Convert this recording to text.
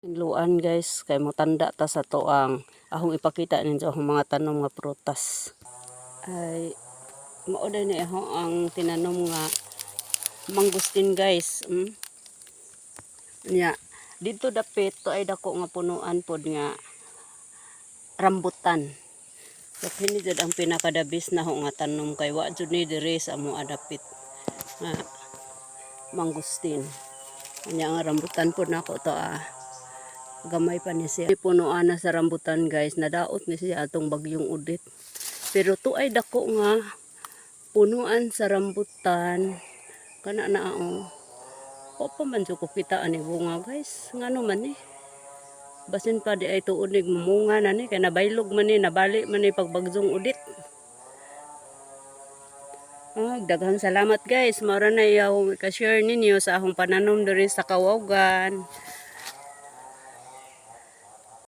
Luan guys, kay mo tanda ta sa to ang ahong ipakita ninyo ang mga tanom nga prutas. Ay mao na ni ako ang tinanom nga mangustin guys. Mm? Nya, dito dapit to ay dako nga punuan pod nga rambutan. So kini jud ang pinakadabis na ho nga tanom kay wa jud ni diri sa amo adapit nga mangustin. Nya nga rambutan pod nako to ah gamay pa ni siya. Punuan na sa rambutan guys, nadaot ni siya atong bagyong udit. Pero to ay dako nga punuan sa rambutan. Kana na oh. O pa man ko kitaan ni bunga guys. Ngano man ni. Basin pa di ay tuod nig mamunga na ni kay nabaylog man ni nabali man ni pagbagyong udit. Ah, daghang salamat guys. Mara na yaw ka-share ninyo sa akong pananom diri sa Kawagan.